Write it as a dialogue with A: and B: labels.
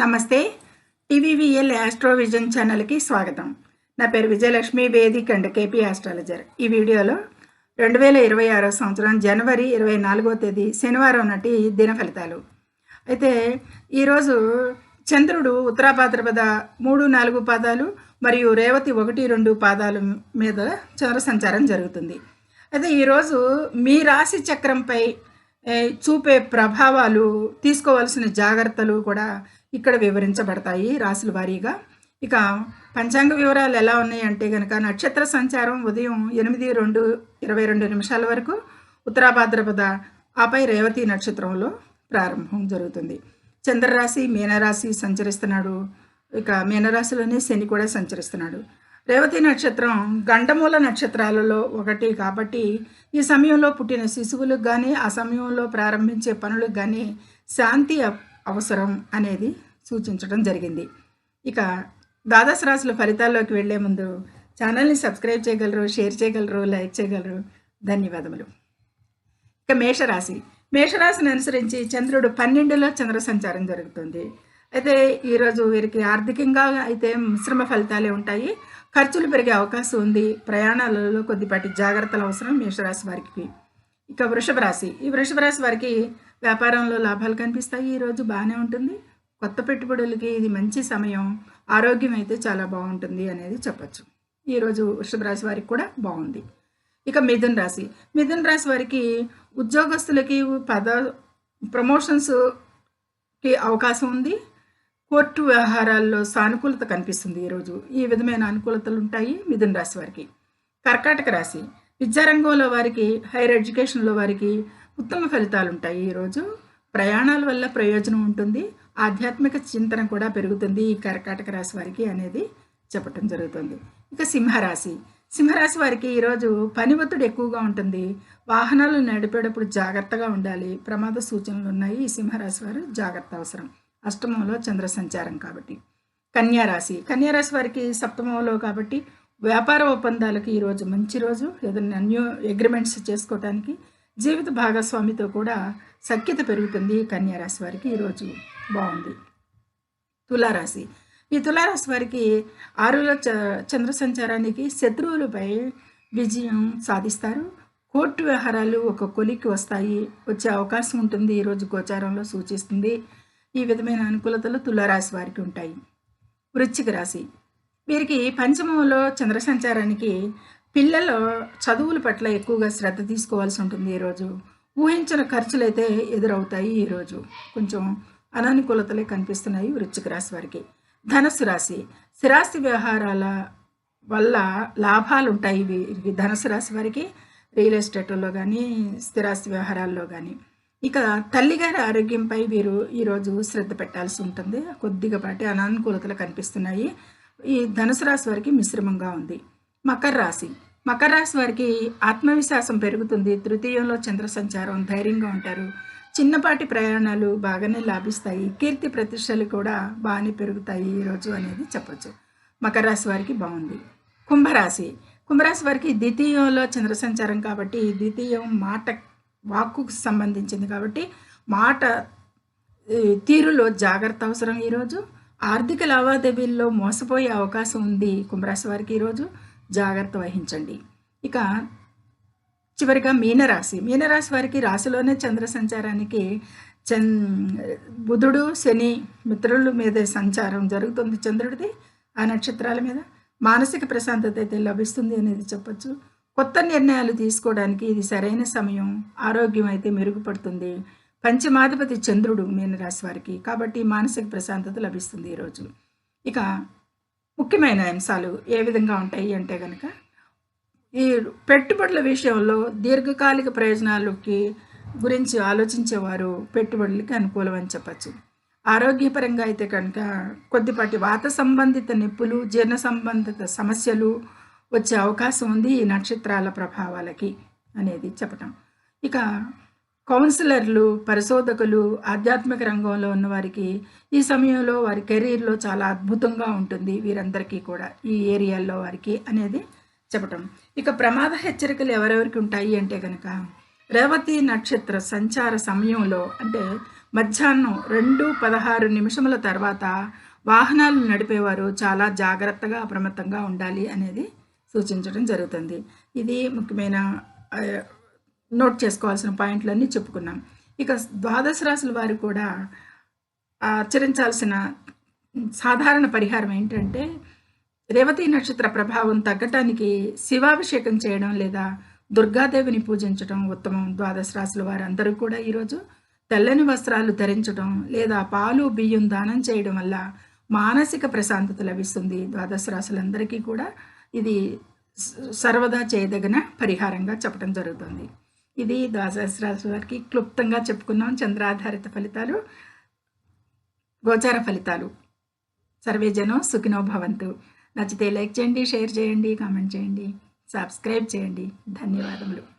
A: నమస్తే టీవీవీఎల్ ఆస్ట్రోవిజన్ ఛానల్కి స్వాగతం. నా పేరు Vijayalakshmi Vedic and KP astrologer. ఈ వీడియోలో రెండు వేల ఇరవై ఆరో సంవత్సరం జనవరి ఇరవై నాలుగో తేదీ శనివారం నాటి దిన ఫలితాలు. అయితే ఈరోజు చంద్రుడు ఉత్తరాభాద్రపద మూడు నాలుగు పాదాలు మరియు రేవతి ఒకటి రెండు పాదాలు మీద చంద్ర సంచారం జరుగుతుంది. అయితే ఈరోజు మీ రాశి చక్రంపై చూపే ప్రభావాలు తీసుకోవాల్సిన జాగ్రత్తలు కూడా ఇక్కడ వివరించబడతాయి రాశుల వారీగా. ఇక పంచాంగ వివరాలు ఎలా ఉన్నాయి అంటే కనుక నక్షత్ర సంచారం ఉదయం ఎనిమిది రెండు ఇరవై రెండు నిమిషాల వరకు ఉత్తరాభాద్రపద ఆపై రేవతి నక్షత్రంలో ప్రారంభం జరుగుతుంది. చంద్రరాశి మీనరాశి సంచరిస్తున్నాడు. ఇక మీనరాశిలోనే శని కూడా సంచరిస్తున్నాడు. రేవతి నక్షత్రం గండమూల నక్షత్రాలలో ఒకటి కాబట్టి ఈ సమయంలో పుట్టిన శిశువులకు కానీ ఆ సమయంలో ప్రారంభించే పనులకు కానీ శాంతి అవసరం అనేది సూచించడం జరిగింది. ఇక ద్వాదశ రాశుల ఫలితాల్లోకి వెళ్ళే ముందు ఛానల్ని సబ్స్క్రైబ్ చేయగలరు షేర్ చేయగలరు లైక్ చేయగలరు. ధన్యవాదములు. ఇక మేషరాశి. మేషరాశిని అనుసరించి చంద్రుడు పన్నెండులో చంద్ర సంచారం జరుగుతుంది. అయితే ఈరోజు వీరికి ఆర్థికంగా అయితే మిశ్రమ ఫలితాలే ఉంటాయి. ఖర్చులు పెరిగే అవకాశం ఉంది. ప్రయాణాలలో కొద్దిపాటి జాగ్రత్తలు అవసరం మేషరాశి వారికి. ఇక వృషభ రాశి. ఈ వృషభ రాశి వారికి వ్యాపారంలో లాభాలు కనిపిస్తాయి. ఈరోజు బాగానే ఉంటుంది. కొత్త పెట్టుబడులకి ఇది మంచి సమయం. ఆరోగ్యం అయితే చాలా బాగుంటుంది అనేది చెప్పచ్చు. ఈరోజు వృషభ రాశి వారికి కూడా బాగుంది. ఇక మిథున్ రాశి. మిథున్ రాశి వారికి ఉద్యోగస్తులకి పద ప్రమోషన్స్కి అవకాశం ఉంది. కోర్టు వ్యవహారాల్లో సానుకూలత కనిపిస్తుంది ఈరోజు ఈ విధమైన అనుకూలతలు ఉంటాయి మిథున్ రాశి వారికి. కర్కాటక రాశి. విద్యారంగంలో వారికి హైయర్ ఎడ్యుకేషన్లో వారికి ఉత్తమ ఫలితాలు ఉంటాయి ఈరోజు ప్రయాణాల వల్ల ప్రయోజనం ఉంటుంది. ఆధ్యాత్మిక చింతన కూడా పెరుగుతుంది ఈ కర్కాటక రాశి వారికి అనేది చెప్పటం జరుగుతుంది. ఇక సింహరాశి. సింహరాశి వారికి ఈరోజు పని ఒత్తిడి ఎక్కువగా ఉంటుంది. వాహనాలు నడిపేటప్పుడు జాగ్రత్తగా ఉండాలి. ప్రమాద సూచనలు ఉన్నాయి. ఈ సింహరాశి వారు జాగ్రత్త అవసరం. అష్టమంలో చంద్ర సంచారం కాబట్టి. కన్యారాశి. కన్యారాశి వారికి సప్తమంలో కాబట్టి వ్యాపార ఒప్పందాలకి ఈరోజు మంచి రోజు. ఏదైనా న్యూ అగ్రిమెంట్స్ చేసుకోవటానికి జీవిత భాగస్వామితో కూడా సఖ్యత పెరుగుతుంది కన్యారాశి వారికి. ఈరోజు బాగుంది. తులారాశి. ఈ తులారాశి వారికి ఆరులో చ చంద్ర సంచారానికి శత్రువులపై విజయం సాధిస్తారు. కోర్టు వ్యవహారాలు ఒక కొలికి వస్తాయి. వచ్చే అవకాశం ఉంటుంది. ఈరోజు గోచారంలో సూచిస్తుంది. ఈ విధమైన అనుకూలతలు తులారాశి వారికి ఉంటాయి. వృశ్చిక రాశి. వీరికి పంచమంలో చంద్ర సంచారానికి పిల్లల చదువుల పట్ల ఎక్కువగా శ్రద్ధ తీసుకోవాల్సి ఉంటుంది ఈరోజు ఊహించిన ఖర్చులైతే ఎదురవుతాయి ఈరోజు కొంచెం అననుకూలతలే కనిపిస్తున్నాయి వృశ్చిక రాశి వారికి. ధనస్సు రాశి. స్థిరాస్తి వ్యవహారాల వల్ల లాభాలు ఉంటాయి. వీరికి ధనస్సు రాశి వారికి రియల్ ఎస్టేట్లో కానీ స్థిరాస్తి వ్యవహారాల్లో కానీ ఇక తల్లిగారి ఆరోగ్యంపై వీరు ఈరోజు శ్రద్ధ పెట్టాల్సి ఉంటుంది. కొద్దిగా పాటి అనానుకూలతలు కనిపిస్తున్నాయి. ఈ ధనుసు రాశి వారికి మిశ్రమంగా ఉంది. మకర రాశి. మకర రాశి వారికి ఆత్మవిశ్వాసం పెరుగుతుంది. తృతీయంలో చంద్ర సంచారం ధైర్యంగా ఉంటారు. చిన్నపాటి ప్రయాణాలు బాగానే లాభిస్తాయి. కీర్తి ప్రతిష్టలు కూడా బాగానే పెరుగుతాయి ఈరోజు అనేది చెప్పొచ్చు. మకర రాశి వారికి బాగుంది. కుంభరాశి. కుంభరాశి వారికి ద్వితీయంలో చంద్ర సంచారం కాబట్టి ద్వితీయం మాట వాక్కుకు సంబంధించింది కాబట్టి మాట తీరులో జాగ్రత్త అవసరం ఈరోజు. ఆర్థిక లావాదేవీల్లో మోసపోయే అవకాశం ఉంది కుంభరాశి వారికి ఈరోజు. జాగ్రత్త వహించండి. ఇక చివరిగా మీనరాశి. మీనరాశి వారికి రాశిలోనే చంద్ర సంచారానికి చన్ బుధుడు శని మిత్రుల మీద సంచారం జరుగుతుంది చంద్రుడిది. ఆ నక్షత్రాల మీద మానసిక ప్రశాంతత అయితే లభిస్తుంది అనేది చెప్పొచ్చు. కొత్త నిర్ణయాలు తీసుకోవడానికి ఇది సరైన సమయం. ఆరోగ్యం అయితే మెరుగుపడుతుంది. పంచమాధిపతి చంద్రుడు మీనరాశి వారికి కాబట్టి మానసిక ప్రశాంతత లభిస్తుంది ఈరోజు. ఇక ముఖ్యమైన అంశాలు ఏ విధంగా ఉంటాయి అంటే కనుక ఈ పెట్టుబడుల విషయంలో దీర్ఘకాలిక ప్రయోజనాలకి గురించి ఆలోచించేవారు పెట్టుబడులకి అనుకూలం అని చెప్పచ్చు. ఆరోగ్యపరంగా అయితే కనుక కొద్దిపాటి వాత సంబంధిత నొప్పులు జీర్ణ సంబంధిత సమస్యలు వచ్చే అవకాశం ఉంది ఈ నక్షత్రాల ప్రభావాలకి అనేది చెప్పటం. ఇక కౌన్సిలర్లు పరిశోధకులు ఆధ్యాత్మిక రంగంలో ఉన్న వారికి ఈ సమయంలో వారి కెరీర్లో చాలా అద్భుతంగా ఉంటుంది వీరందరికీ కూడా ఈ ఏరియాల్లో వారికి అనేది చెప్పటం. ఇక ప్రమాద హెచ్చరికలు ఎవరెవరికి ఉంటాయి అంటే కనుక రేవతి నక్షత్ర సంచార సమయంలో అంటే మధ్యాహ్నం రెండు పదహారు నిమిషముల తర్వాత వాహనాలు నడిపేవారు చాలా జాగ్రత్తగా అప్రమత్తంగా ఉండాలి అనేది సూచించడం జరుగుతుంది. ఇది ముఖ్యమైన నోట్ చేసుకోవాల్సిన పాయింట్లన్నీ చెప్పుకున్నాం. ఇక ద్వాదశ రాశుల వారు కూడా ఆచరించాల్సిన సాధారణ పరిహారం ఏంటంటే రేవతి నక్షత్ర ప్రభావం తగ్గటానికి శివాభిషేకం చేయడం లేదా దుర్గాదేవిని పూజించడం ఉత్తమం ద్వాదశ రాశుల వారందరూ కూడా ఈరోజు తెల్లని వస్త్రాలు ధరించడం లేదా పాలు బియ్యం దానం చేయడం వల్ల మానసిక ప్రశాంతత లభిస్తుంది. ద్వాదశ రాశులందరికీ కూడా సర్వదా చేయదగిన పరిహారంగా చెప్పడం జరుగుతుంది. ఇది ద్వాదశ వారికి క్లుప్తంగా చెప్పుకున్నాం. చంద్రాధారిత ఫలితాలు గోచార ఫలితాలు. సర్వే జనం సుఖినో భవంతు. నచ్చితే లైక్ చేయండి షేర్ చేయండి కామెంట్ చేయండి. సబ్స్క్రైబ్ చేయండి. ధన్యవాదములు.